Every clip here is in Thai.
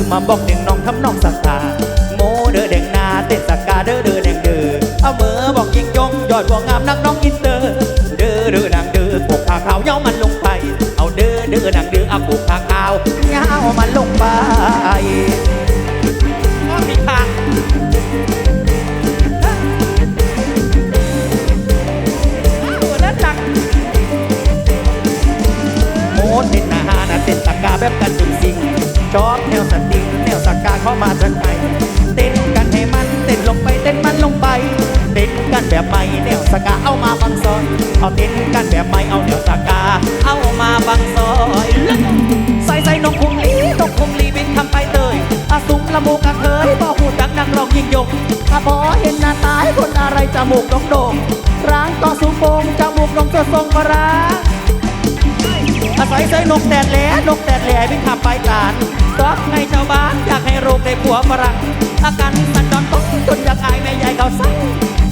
ลืมมาบอกหนึ่งน้องทำน้องสักตาโมเด้อแดงนาเต้นสกกาเด้อเด้อแดงเด้อเอามือบอกยิงยงยอดบัวงามนักน้องอินเตอร์ เด้อเด้อนางเด้อปกขาขาวเย้ามันลงไป เอาเด้อเด้อนางเด้อเอาปกขาขาวเย้ามันลงไปก็มีทางแล้วจังโมดเต้นอาหารเต้นตะกาแบบกันจริงสิง ชอบแนวสติงแนวสกาเข้ามาจนไอเต้นกันให้มันเต้นลงไปเต้นมันลงไปเต้นกันแบบใหม่แนวสกาเอามาบังซอยเอาเต้นกันแบบใหม่เอาแนวสกาเอามาบังซอยใส่ใส่นกคุมลีนกคุมลีบินทำไปเตยอาสุมละมูกกะเคยบ่หูดักนังลองยิงยงถ้าพอเห็นหน้าตายคนอะไรจมูกโด่งโด่งร้างต่อสูงโป่งจมูกลงจะทรงปรา อาศัยใส่นกแดดแหลนกแดดแหลวิ่งขับไปตานตอกให้ชาวบ้านอยากให้โรคได้ผัวฝรั่งอาการสันดอนต้องจนอยากอายแม่ใหญ่เขาสั่ง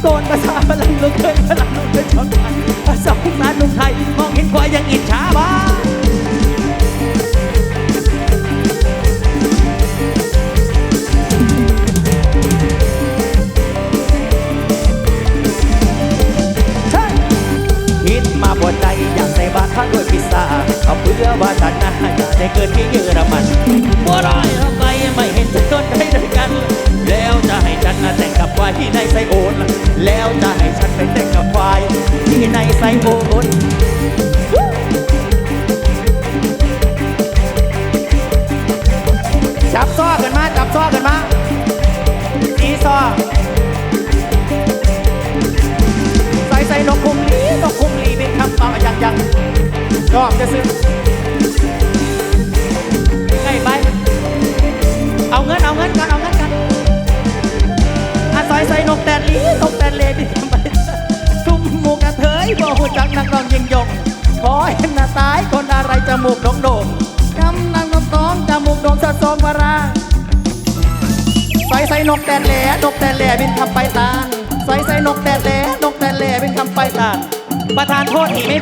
โกนภาษาพลังลูกเคยพลังลูกเคยชอบกันภาษาอีสานลุงไทยมองเห็นควายยังอิจฉาบ้านากใส่บาตรพระด้วยพิซซ่าเอาเพื่อว่าฉันนะอยากได้เกิดที่เยอรมันบัวร้อยเราไปไม่เห็นจะต้นได้ด้วยกัน แล้วจะให้ฉันนะแต่งกับควายที่ในไซโอนแล้วจะให้ฉันไปแต่งกับควายที่ในไซโอน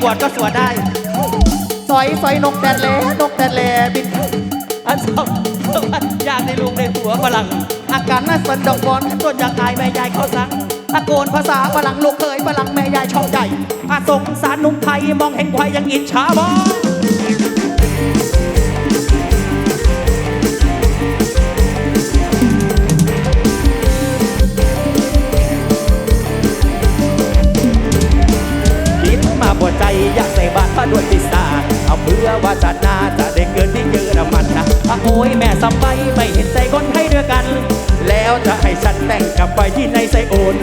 บวชก็สวดได้สอยสอยนกแตดแหลนกแตดแลบินอันสองอยากในลุงในหัวฝรั่งอาการน่าสนดอกบอลต้นอยากอายแม่ยายเขาสั่งตะโกนภาษาฝรั่งลูกเคยฝรั่งแม่ยายชอบใจอาสงสารนุ่มไทยมองเห็นควายยังอิจฉาบอ อยากใส่บาตรพระด้วยพิซซ่าเอาเพื่อว่าชาติหน้าจะได้เกิดที่เยอรมันนะอะโอ้ยแม่สบายไม่เห็นใจคนไทยด้วยกัน แล้วจะให้ฉันแต่งกับไปที่ในไซโอน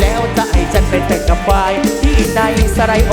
แล้วจะให้ฉันไปแต่งกับไปที่ในสไรโอ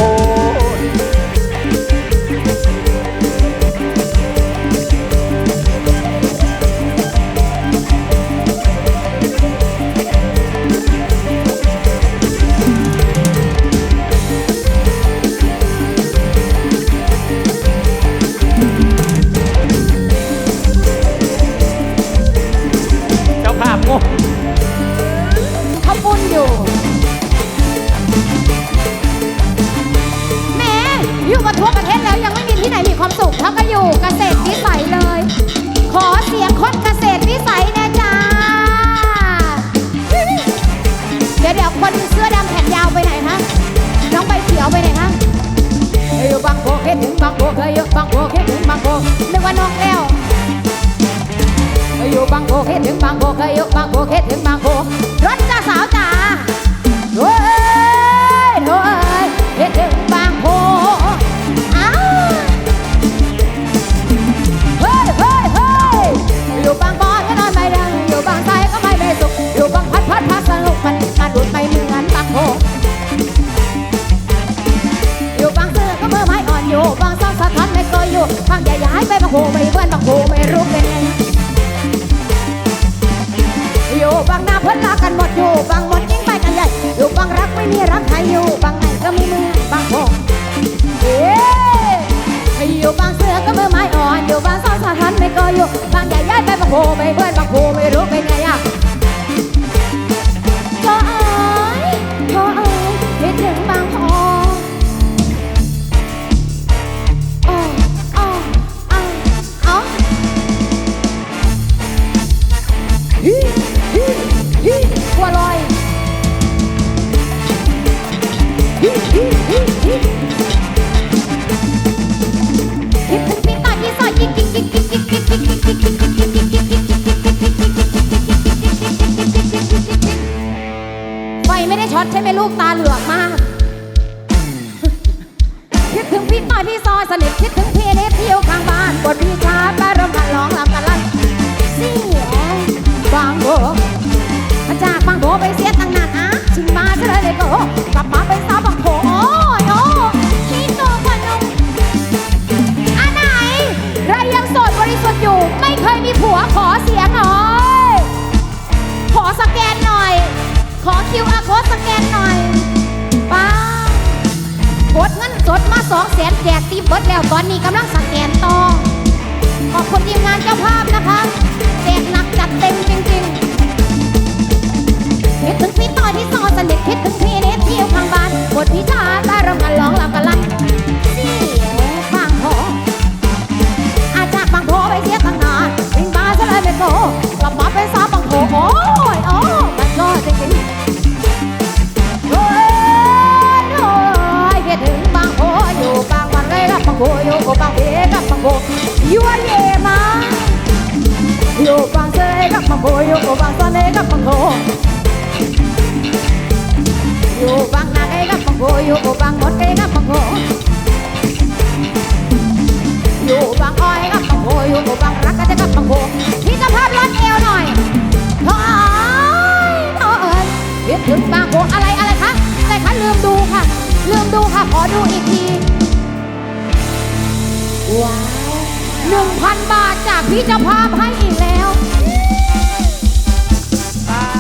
1,000 บาทจากพี่จะพาให้อีกแล้ว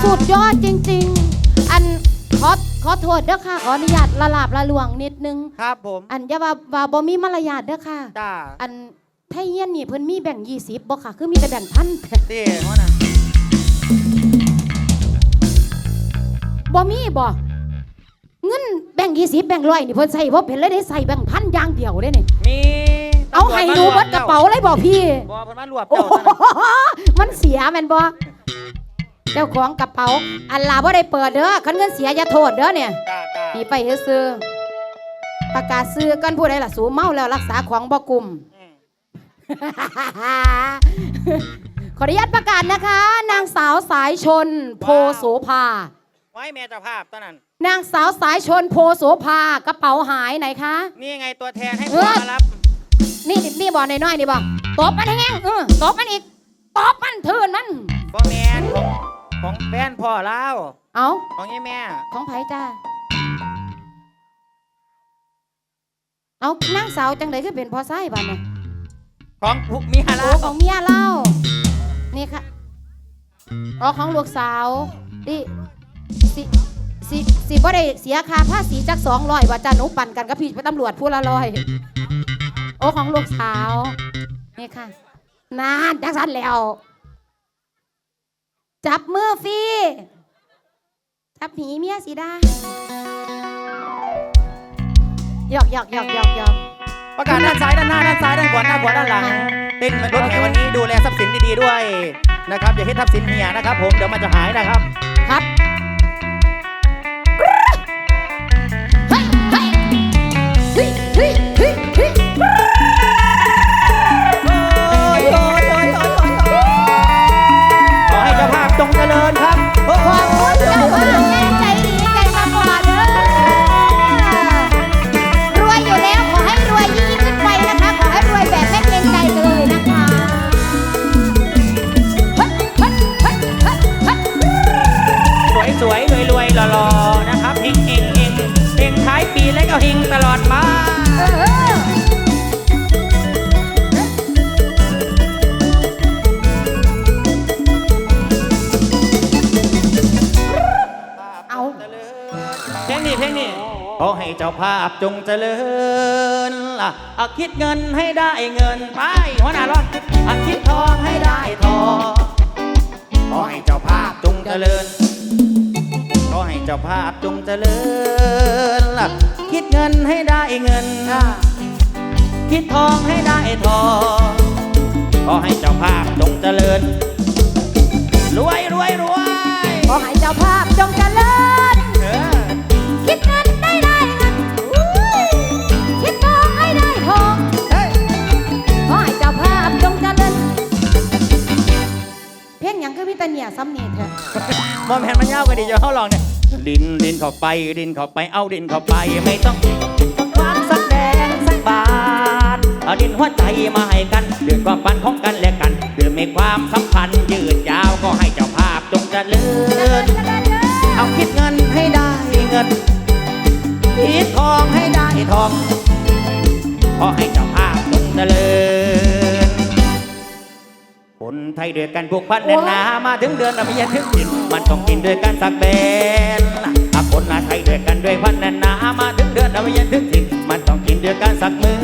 สุดยอดจริง ๆ อันขอขอโทษเด้อค่ะ ขออนุญาตละลาบละหลวงนิดนึง ครับผม อันอย่าว่าว่าบ่มีมารยาทเด้อค่ะ จ้าอันไทยเยี่ยนนี่เพิ่นมีแบ่งยี่สิบบ่ค่ะ คือมีแต่แบ่งพันเตี้ยว่าน่ะบ่มีบ่เงินแบ่งยี่สิบแบ่งร้อยนี่เพิ่นใส่บ่เป็นเลยได้ใส่แบ่งพันอย่างเดียวเลยนี่มี เอาให้หนูเบิดกระเป๋าเลยบ่พี่บ่เพิ่นมารวบโอ้เจ้าโหซะนะมันเสียแม่นบ่เจ้าของกระเป๋า อันลาบ่ได้เปิดเด้อคันเงินเสียอย่าโทษเด้อเนี่ยจ้าจ้าปีไปซื้อๆประกาศซื้อกันผู้ใดล่ะสูเมาแล้วรักษาของบ่กลุ่ม อืมขออนุญาตประกาศนะคะ นางสาวสายชน โพโสภา ไว้แม่เจ้าภาพตอนนั้น นางสาวสายชนโพโสภากระเป๋าหายไหนคะ นี่ไงตัวแทนให้เอผัวอมารับ นี่นี่บอกน้อยๆนี่บอกตบมันแห้งๆเออตบมันอีกตบมันทืนมัน บ่แมนของของแฟนพ่อเล่าเอาของยี่แม่ ของไผจ้าเอานางสาวจังไดคือเป็นพอไส้บ้านเนี่ยของผู้เมียโอ้เล่าของเมียเล่านี่ค่ะอ๋อของลูกสาวดิสิสิสิบ่ได้เสียค่าภาษีจักสองร้อยว่าจ้าหนูปั่นกันกับพี่ตำรวจผู้ละร้อยโอ้ ของลูกสาวนี่ค่ะนานจักสันแล้ว จับมือฟรีจับหนีเมียสิได้หยอกหยอกหยอกหยอกหยอกประกาศด้านซ้ายด้านหน้าด้านซ้ายด้านขวาด้านขวาด้านหลังเต้นรถแห่วันนี้ดูแลทรัพย์สินดีๆด้วยนะครับอย่าให้ทรัพย์สินเหียนะครับ ผมเดี๋ยวมันจะหายนะครับ ครับ เพลงนี้เพลงนี้ขอให้เจ้าภาพจงเจริญล่ะอาคิดเงินให้ได้เงินไปหัวหน้ารอดอาคิดทองให้ได้ทองขอให้เจ้าภาพจงเจริญขอให้เจ้าภาพจงเจริญล่ะคิดเงินให้ได้เงินอ่าคิดทองให้ได้ทองขอให้เจ้าภาพจงเจริญรวยรวยรวยขอให้เจ้าภาพจงเจริญ เนียซ้ำนี่เถอะมอมแผนมันยาวกว่าดีจะเข้าลองเนี่ยดินดินเข้าไปดินเข้าไปเอาดินเข้าไปไม่ต้องวางสักแดงสักบาดเอาดินหัวใจมาให้กันเดือดความฝันของกันและกันเดือดมีความสัมพันธ์ยืดยาวก็ให้เจ้าภาพจงเจริญเอาคิดเงินให้ได้เงินคิดทองให้ได้ทองขอให้เจ้าภาพจงเจริญ ไทยด้วยกันผูกพันแน่นหนามาถึงเดือนอภิญญาถึงดินมันต้องกินด้วยกันสักเป็นถ้าคนไทยด้วยกันด้วยพันแน่นหนามาถึงเดือนอภิญญาถึงดินมันต้องกินด้วยกันสักมือ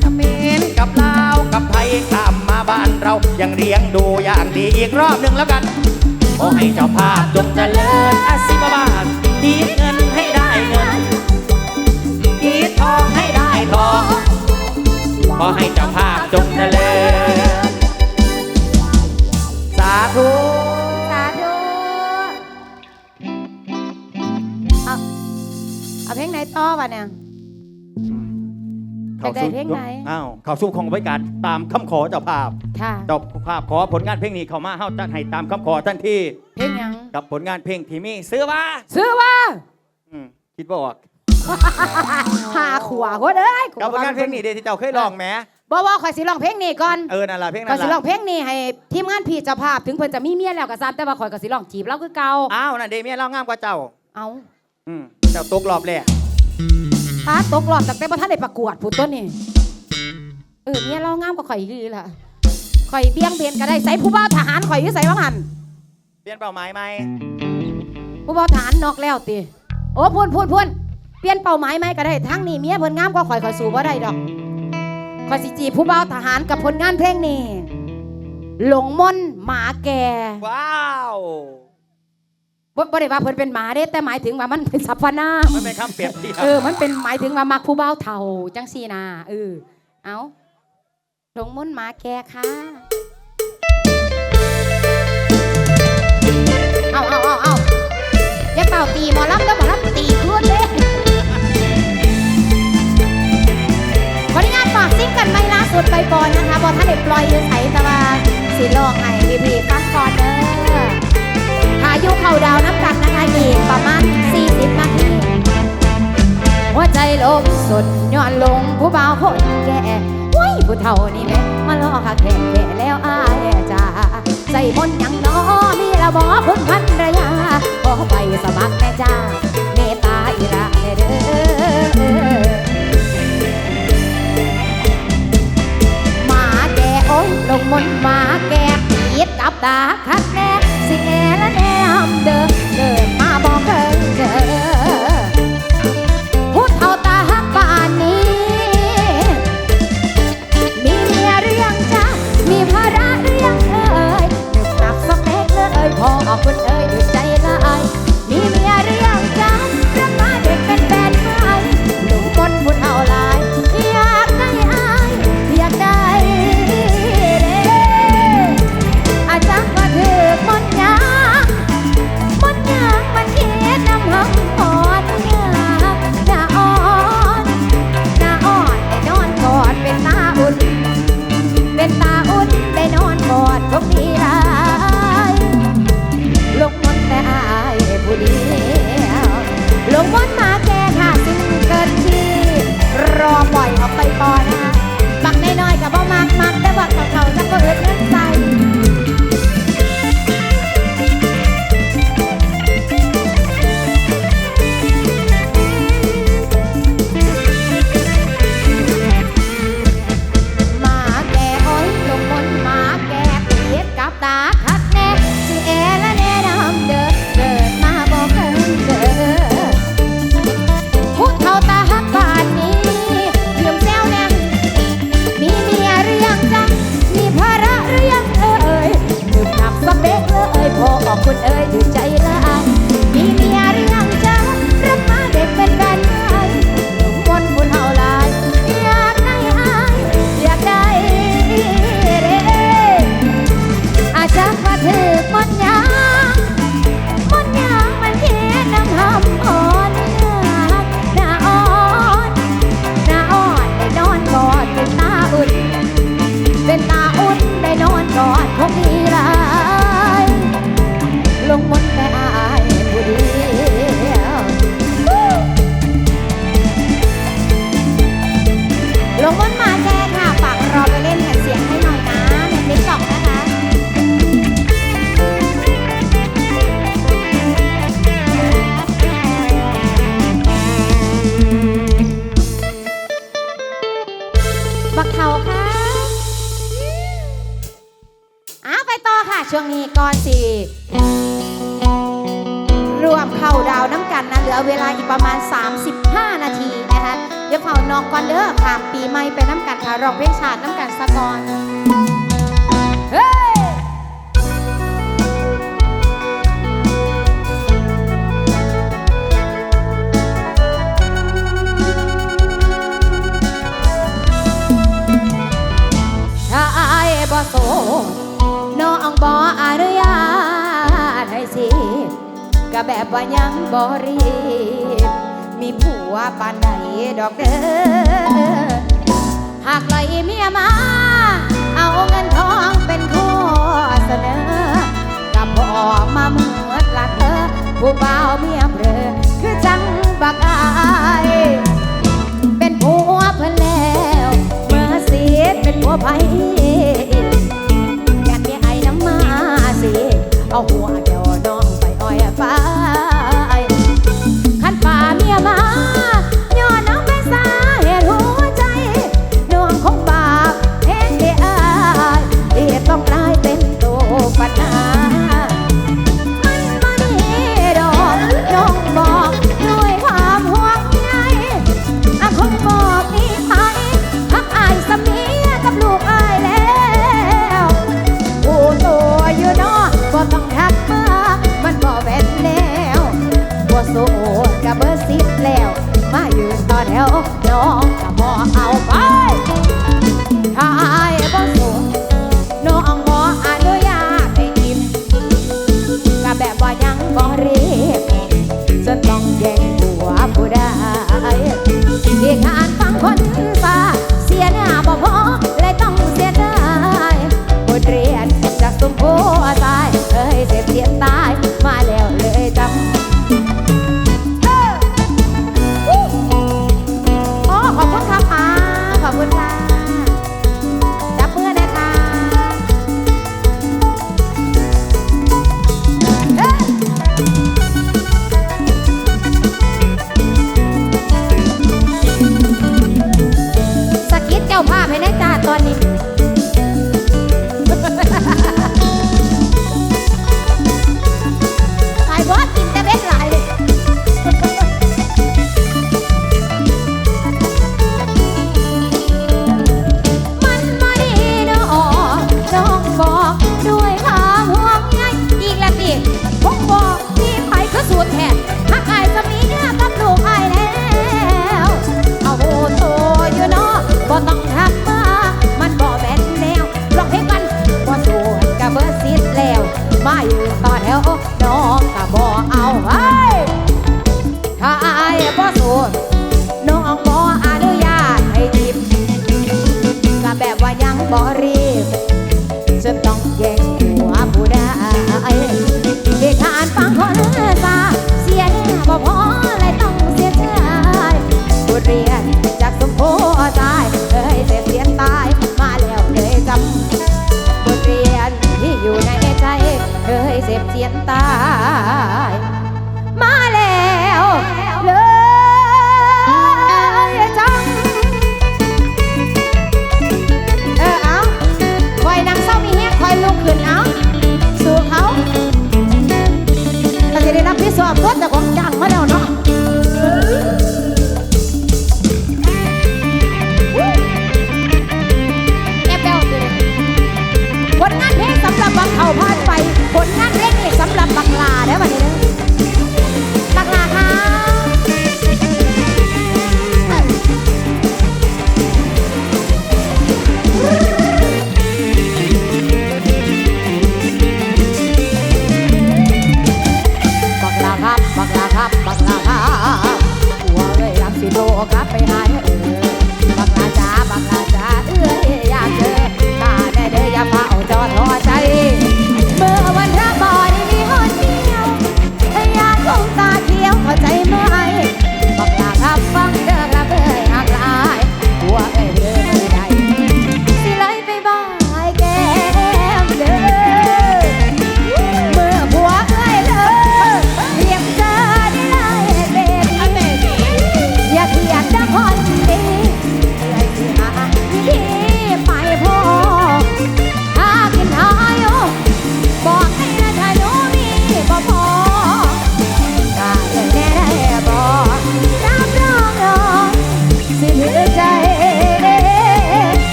เขมรกับลาวกับไทยข้ามมาบ้านเรายังเลี้ยงดูอย่างดีอีกรอบหนึ่งแล้วกันขอให้เจ้าภาพจงเจริญอาศิบาบาทดีเงินให้ได้เงินกีทองให้ได้ทองขอให้เจ้าภาพจงเจริญสา ธุ สาธุเอาเอาเพลงไหนต่อวะเนี่ย อยากได้เพลงไหน อ้าวเขาสู้ของไว้การตามคำขอเจ้าภาพ ค่ะ เจ้าภาพขอผลงานเพลงนี้เข้ามาเฮาจัดให้ตามคำขอทันทีเพลงหยัง กับผลงานเพลงที่มีซื้อว่าซื้อว่า อืมคิดบ่ออกหาขวาหัวเด้ยกับผลงานเพลงนี้เดที่เจ้าเคยร้องแหม บ่บ่ข่อยสิร้องเพลงนี้ก่อนเออนั่นล่ะเพลงข่นั้อยนสิร้อล่ะงเพลงนี้ให้ทีมงานพี่เจ้าภาพถึงเพิ่นจะมีเมียแล้วก็ซ้ำแต่ว่าข่อยก็สิร้องจีบเราคือเก่าอ้าวนั่นเดเมียเรางามกว่าเจ้า เอาอืมเจ้าตกรอบแรกป้าตกรอบตั้งแต่บ่ทันได้ประกวดผู้ต้นนี่เออเมียเรางามกว่าข่อยอีหลีล่ะข่อยเบี้ยงเบนก็ได้ใส่ผู้บ่าวทหารข่อยอยู่ใส่ว่าหันเปลี่ยนเป้าหมายไหมผู้บ่าวทหารนอกแล้วติโอ้พูนพูนพูนเปลี่ยนเป้าหมายไหมก็ได้ทั้งนี้เมียเพิ่นงามกว่าข่อยข่อยสู้บ่ได้ดอก ข่อยสิจีบผู้บ่าวทหารกับผลงานเพลงนี้ หลงมนต์หมาแก่ว้าวบ่บ่ได้ว่าเพิ่นเป็นหมาเด้แต่หมายถึงว่ามันเป็นสรรพนามมันเป็นคำเปรียบเทียบเออมันเป็นหมายถึงว่ามักผู้เบาเท่าจังซีนาเออเอาหลงมนต์หมาแกค่ะเอาเอาเอาเอาอย่าเป่าตีหมอลำแล้วหมอลำ สุดไปก่อนนะคะบอท่านเด็กปล่อยยืนใส่ตะวันสีลองไห้พี่พี่ๆฟังก่อนเด้อพายุเข้าดาวน้ำกันนะคะอีกประมาณ 40 นาที หัวใจลมสุดย้อนลงผู้บ่าวคนแก่ว้ยผู้เฒ่านี่แม่มาลอหาแก่แก่แล้วอายจ้าใส่มนยังน้อมีละบอคุณพันรยาขอไปสมัครแม่จ้า ตาคั ต่อค่ะ ช่วงนี้ก่อนสีรวมเข่าดาวน้ำกันนะเหลือเวลาอีกประมาณ 35 นาทีนะคะเดี๋ยวเข่านอกก่อนเด้อข้ามปีใหม่ไปน้ำกันค่ะรองเพลงชาติน้ำกันสะกอนเฮ้บ่โส ก็แบบว่ายังบ่รีบ มีผัวปานใดดอกเด้อ หากไหลเมียมา เอาเงินทองเป็นข้อเสนอกับบ่ออกมาเหมือนละเธอผู้บ่าวเมียเบลอคือจังบักอาย บ่รีบจะต้องแย่งหัวผู้ได้เด็กอ่านฟังคนตาเสียแน่บ่พอเลยต้องเสียใจบทเรียนจากสมโพตายเอ้ยเสียเสียตายมาแล้วเลยจำบทเรียนที่อยู่ในใจเอ้ยเสียเสียตาย จ้งจ้งมาแล้วเนาะแอบแบวผลงานเพลงสำหรับบังเขาพานไป ผลงานเพลงนี่สำหรับบังลาได้อวันนี้เด้อ โลกลับไปหาเธอ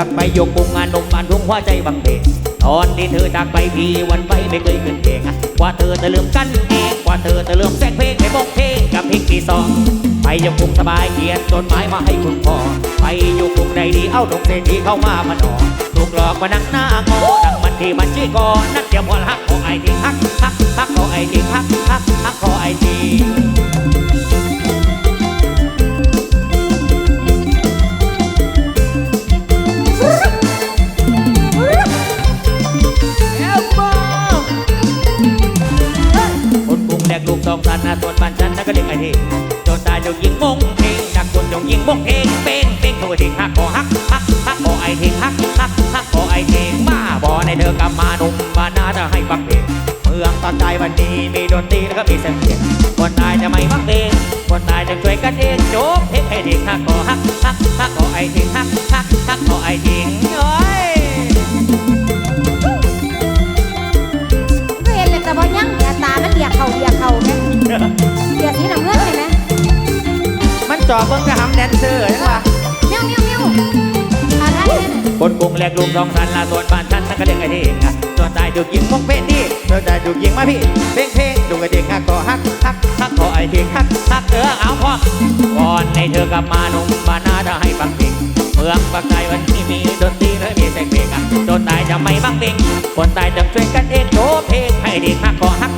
จกไปยกบุงงานนมบานทุ่งหัาใจบังเบกตอนที่เธอจากไปพีวันไปไม่เคยขึ้นเองกว่าเธอจะลืมกันเองกว่าเธอจะลืมแซกเพลงในบกเพลงกับเพลงที่สองไปยกบุงสบายเกียรติจดหมายมาให้คุณพ่อไปยกบุงในดีเอาดงเศรษฐีเข้ามามานอนถูกหลอกมานั่งหน้างอดังมันที่มันชี้ก่อนนักเดียวพอหักขอไอ้ที่ฮักฮักฮักขอไอ้ที่ฮักฮักฮักขอไอ้ที่ ดนตรีแล้วก็มีเสียงเพลงคนตายจะไม่ฟังเพลงคนตายจะช่วยกันเองโจ๊กเทงให้เทงฮักขอฮักฮักฮักขอไอ้เทงฮักฮักฮักขอไอ้เทงโอ้ยก็เห็นเลยแต่พอยังเดียตามันเดียเข่าเดียเข่าแม่เดียสีน้ำเงินเห็นไหมมันจ่อเบิ่งกระหำแดนเซอร์ยังวะเมี้ยวเมียวเมียวอะไรเนี่ยคนกรุงแหลกลุงทองสันลาส่วนบ้านฉันนั่นก็เรียกไอ้เด้งส่วนตายถูกยิงมงเพศนี่ส่วนตายถูกยิงมาพี่เพลง พี่ฮักฮักเออเอาพอก่อนในเธอกลับมาหนุ่มบ้านนาจะให้ฟังเพลงเมืองปากใต้วันนี้มีดนตรีและมีเสียงเพลงอะโดนตายจะไม่บังเพลงคนตายจะช่วยกันเองโชว์เพลงให้ดีฮักก็ฮัก